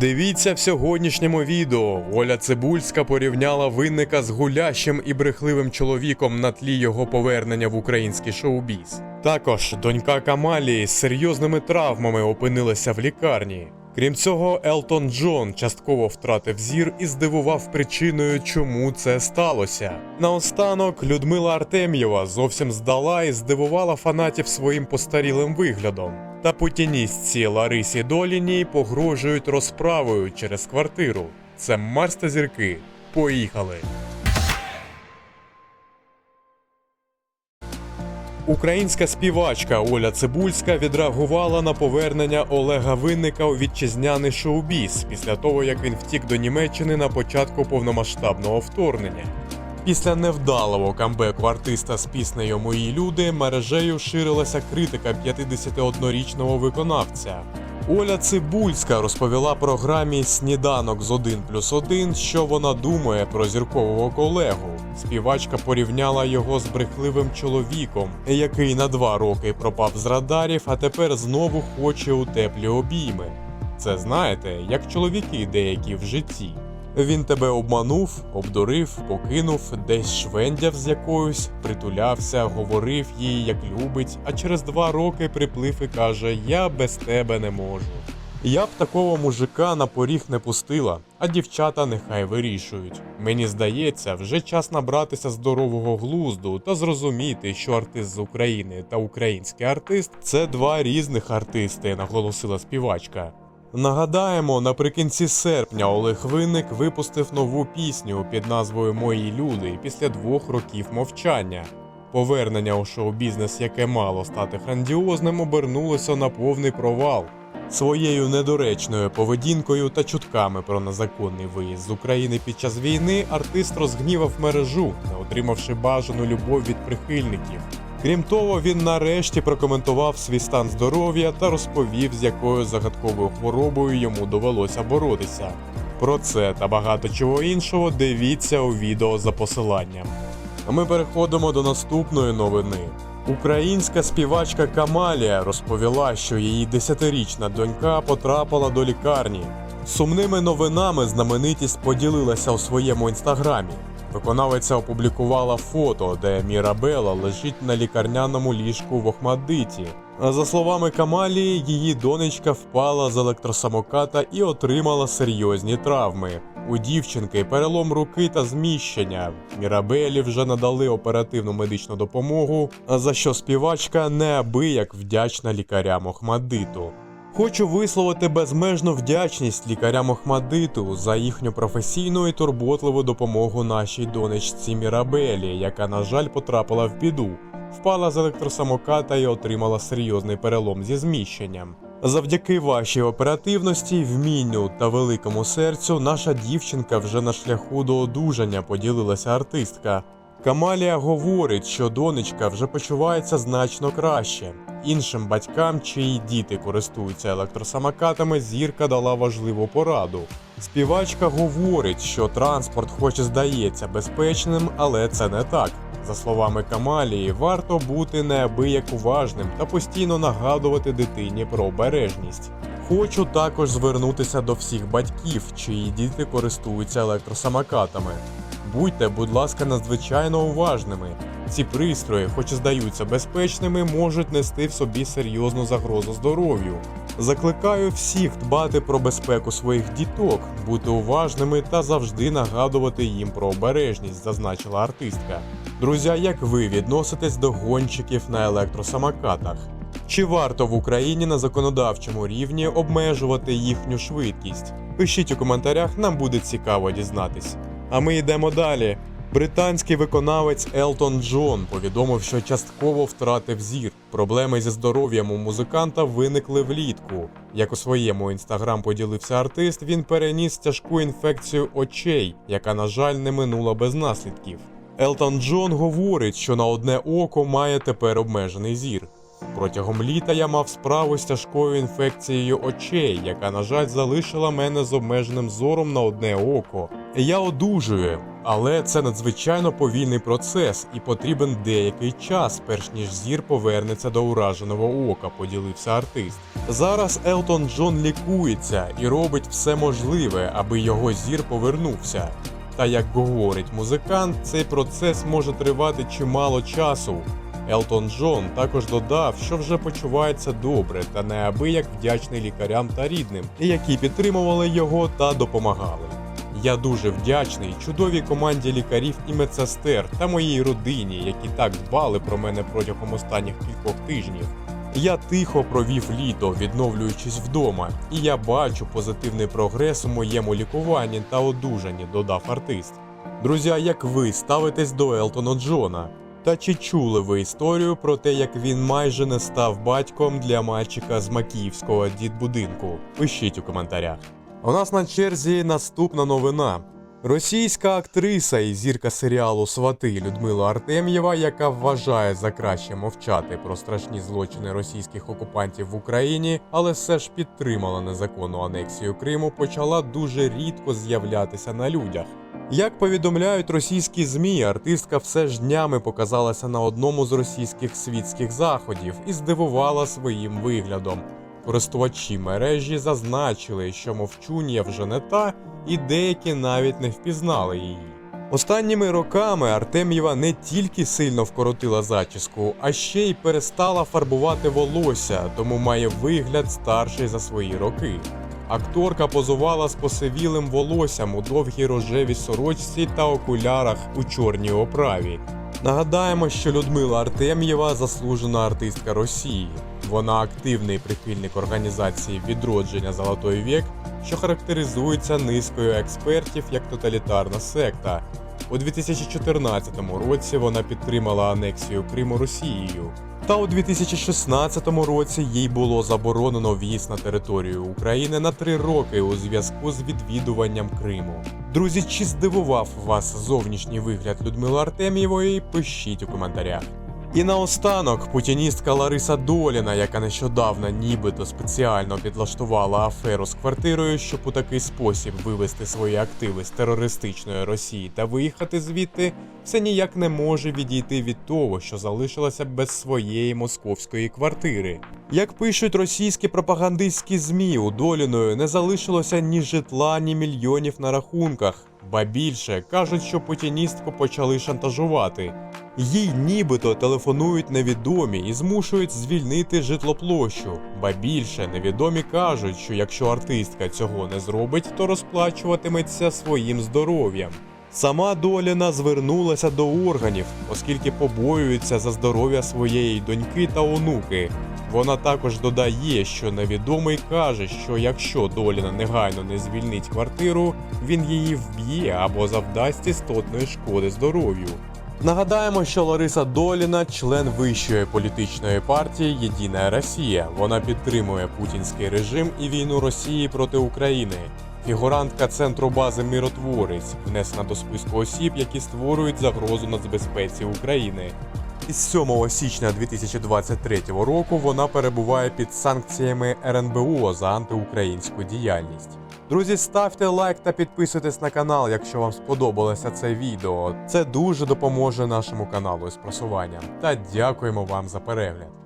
Дивіться в сьогоднішньому відео. Оля Цибульська порівняла винника з гулящим і брехливим чоловіком на тлі його повернення в український шоу-біз. Також донька Камалії з серйозними травмами опинилася в лікарні. Крім цього, Елтон Джон частково втратив зір і здивував причиною, чому це сталося. Наостанок Людмила Артем'єва зовсім здала і здивувала фанатів своїм постарілим виглядом. Та путіністці Ларисі Доліній погрожують розправою через квартиру. Це Марс та зірки. Поїхали! Українська співачка Оля Цибульська відреагувала на повернення Олега Винника у вітчизняний шоу-біз після того, як він втік до Німеччини на початку повномасштабного вторгнення. Після невдалого камбеку артиста з піснею Мої люди мережею ширилася критика 51-річного виконавця. Оля Цибульська розповіла програмі Сніданок з 1 плюс 1, що вона думає про зіркового колегу. Співачка порівняла його з брехливим чоловіком, який на два роки пропав з радарів, а тепер знову хоче у теплі обійми. Це знаєте, як чоловіки деякі в житті. Він тебе обманув, обдурив, покинув, десь швендяв з якоюсь, притулявся, говорив їй, як любить, а через два роки приплив і каже: Я без тебе не можу. Я б такого мужика на поріг не пустила, а дівчата нехай вирішують. Мені здається, вже час набратися здорового глузду та зрозуміти, що артист з України та український артист це два різних артисти, наголосила співачка. Нагадаємо, наприкінці серпня Олег Винник випустив нову пісню під назвою Мої люди після двох років мовчання. Повернення у шоу-бізнес, яке мало стати грандіозним, обернулося на повний провал. Своєю недоречною поведінкою та чутками про незаконний виїзд з України під час війни артист розгнівав мережу, не отримавши бажану любов від прихильників. Крім того, він нарешті прокоментував свій стан здоров'я та розповів, з якою загадковою хворобою йому довелося боротися. Про це та багато чого іншого дивіться у відео за посиланням. А ми переходимо до наступної новини. Українська співачка Камалія розповіла, що її десятирічна донька потрапила до лікарні. Сумними новинами знаменитість поділилася у своєму інстаграмі. Виконавиця опублікувала фото, де Мірабела лежить на лікарняному ліжку в Охмадиті. За словами Камалії, її донечка впала з електросамоката і отримала серйозні травми. У дівчинки перелом руки та зміщення. Мірабелі вже надали оперативну медичну допомогу, за що співачка неабияк вдячна лікарям Охмадиту. Хочу висловити безмежну вдячність лікарям Охмадиту за їхню професійну і турботливу допомогу нашій донечці Мірабелі, яка, на жаль, потрапила в біду, впала з електросамоката і отримала серйозний перелом зі зміщенням. Завдяки вашій оперативності, вмінню та великому серцю, наша дівчинка вже на шляху до одужання поділилася артистка. Камалія говорить, що донечка вже почувається значно краще. Іншим батькам, чиї діти користуються електросамокатами, зірка дала важливу пораду. Співачка говорить, що транспорт хоч і здається безпечним, але це не так. За словами Камалії, варто бути неабияк уважним та постійно нагадувати дитині про обережність. Хочу також звернутися до всіх батьків, чиї діти користуються електросамокатами. Будьте, будь ласка, надзвичайно уважними. Ці пристрої, хоч і здаються безпечними, можуть нести в собі серйозну загрозу здоров'ю. Закликаю всіх дбати про безпеку своїх діток, бути уважними та завжди нагадувати їм про обережність, зазначила артистка. Друзі, як ви відноситесь до гонщиків на електросамокатах? Чи варто в Україні на законодавчому рівні обмежувати їхню швидкість? Пишіть у коментарях, нам буде цікаво дізнатись. А ми йдемо далі. Британський виконавець Елтон Джон повідомив, що частково втратив зір. Проблеми зі здоров'ям у музиканта виникли влітку. Як у своєму інстаграм поділився артист, він переніс тяжку інфекцію очей, яка, на жаль, не минула без наслідків. Елтон Джон говорить, що на одне око має тепер обмежений зір. Протягом літа я мав справу з тяжкою інфекцією очей, яка, на жаль, залишила мене з обмеженим зором на одне око. Я одужую, Але це надзвичайно повільний процес і потрібен деякий час, перш ніж зір повернеться до ураженого ока, поділився артист. Зараз Елтон Джон лікується і робить все можливе, аби його зір повернувся. Та як говорить музикант, цей процес може тривати чимало часу. Елтон Джон також додав, що вже почувається добре та неабияк вдячний лікарям та рідним, які підтримували його та допомагали. Я дуже вдячний чудовій команді лікарів і медсестер та моїй родині, які так дбали про мене протягом останніх кількох тижнів. Я тихо провів літо, відновлюючись вдома, і я бачу позитивний прогрес у моєму лікуванні та одужанні, додав артист. Друзі, як ви ставитесь до Елтона Джона? Та чи чули ви історію про те, як він майже не став батьком для мальчика з Макіївського дітбудинку? Пишіть у коментарях. У нас на черзі наступна новина. Російська актриса і зірка серіалу Свати Людмила Артем'єва, яка вважає за краще мовчати про страшні злочини російських окупантів в Україні, але все ж підтримала незаконну анексію Криму, почала дуже рідко з'являтися на людях. Як повідомляють російські змі, артистка все ж днями показалася на одному з російських світських заходів і здивувала своїм виглядом. Користувачі мережі зазначили, що мовчун'я вже не та, і деякі навіть не впізнали її. Останніми роками Артем'єва не тільки сильно вкоротила зачіску, а ще й перестала фарбувати волосся, тому має вигляд старший за свої роки. Акторка позувала з посивілим волоссям у довгій рожевій сорочці та окулярах у чорній оправі. Нагадаємо, що Людмила Артем'єва заслужена артистка Росії. Вона активний прихильник організації відродження Золотой вік, що характеризується низкою експертів як тоталітарна секта. У 2014 році вона підтримала анексію Криму Росією. Та у 2016 році їй було заборонено в'їзд на територію України на три роки у зв'язку з відвідуванням Криму. Друзі, чи здивував вас зовнішній вигляд Людмили Артем'євої? Пишіть у коментарях. І наостанок путіністка Лариса Доліна, яка нещодавно нібито спеціально підлаштувала аферу з квартирою, щоб у такий спосіб вивести свої активи з терористичної Росії та виїхати звідти, все ніяк не може відійти від того, що залишилася без своєї московської квартири. Як пишуть російські пропагандистські змі, у Доліної не залишилося ні житла, ні мільйонів на рахунках. Ба більше кажуть, що путіністку почали шантажувати. Їй нібито телефонують невідомі і змушують звільнити житлоплощу. Ба більше невідомі кажуть, що якщо артистка цього не зробить, то розплачуватиметься своїм здоров'ям. Сама Доліна звернулася до органів, оскільки побоюється за здоров'я своєї доньки та онуки. Вона також додає, що невідомий каже, що якщо Доліна негайно не звільнить квартиру, він її вб'є або завдасть істотної шкоди здоров'ю. Нагадаємо, що Лариса Доліна член вищої політичної партії Єдина Росія. Вона підтримує путінський режим і війну Росії проти України. Фігурантка центру бази Миротворець внесена до списку осіб, які створюють загрозу нацбезпеці України. Із 7 січня 2023 року вона перебуває під санкціями РНБО за антиукраїнську діяльність. Друзі, ставте лайк та підписуйтесь на канал, якщо вам сподобалося це відео. Це дуже допоможе нашому каналу з просуванням. Та дякуємо вам за перегляд.